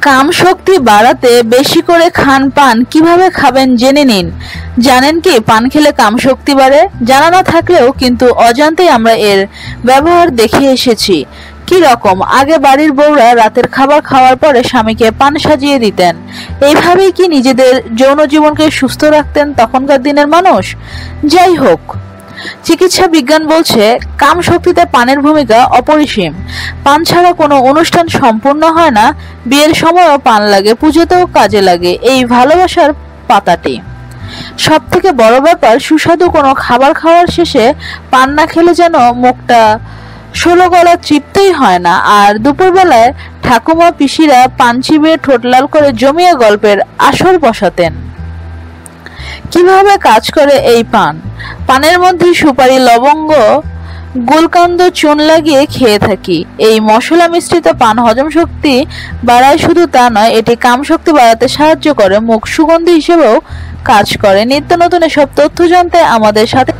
কাম শক্তি বাড়াতে বেশি করে খান পান কীভাবে খাবেন জেনে নিন। জানেন কি, পান খেলে কাম শক্তি বাড়ে? জানা না থাকলেও কিন্তু অজান্তেই আমরা এর ব্যবহার দেখে এসেছি। কি রকম? আগে বাড়ির বউরা রাতের খাবার খাওয়ার পরে স্বামীকে পান সাজিয়ে দিতেন। এইভাবেই কি নিজেদের যৌন জীবনকে সুস্থ রাখতেন তখনকার দিনের মানুষ? যাই হোক চিকিৎসা বিজ্ঞান বলছে, কাম শক্তিতে পানের ভূমিকা অপরিসীম। পান ছাড়া কোনো অনুষ্ঠান সম্পূর্ণ হয় না। বিয়ের সময়ও পান লাগে, পুজোতেও কাজে লাগে। এই ভালোবাসার পাতাটি। সব থেকে বড় ব্যাপার, সুস্বাদু কোনো খাবার খাওয়ার শেষে পান না খেলে যেন মুখটা ষোলো গলা তৃপ্তই হয় না। আর দুপুরবেলায় ঠাকুমা পিসিরা পান চিবিয়ে ঠোঁট লাল করে জমিয়ে গল্পের আসর বসাতেন। কীভাবে কাজ করে এই পান? পানের মধ্যে সুপারি লবঙ্গ, গুলকান্দ, চুন লাগিয়ে খেয়ে থাকি। এই মশলা মিশ্রিত পান হজম শক্তি বাড়ায় শুধু তা নয়, এটি কাম শক্তি বাড়াতে সাহায্য করে, মুখ সুগন্ধি হিসেবেও কাজ করে। নিত্য নতুন এসব তথ্য জানতে আমাদের সাথে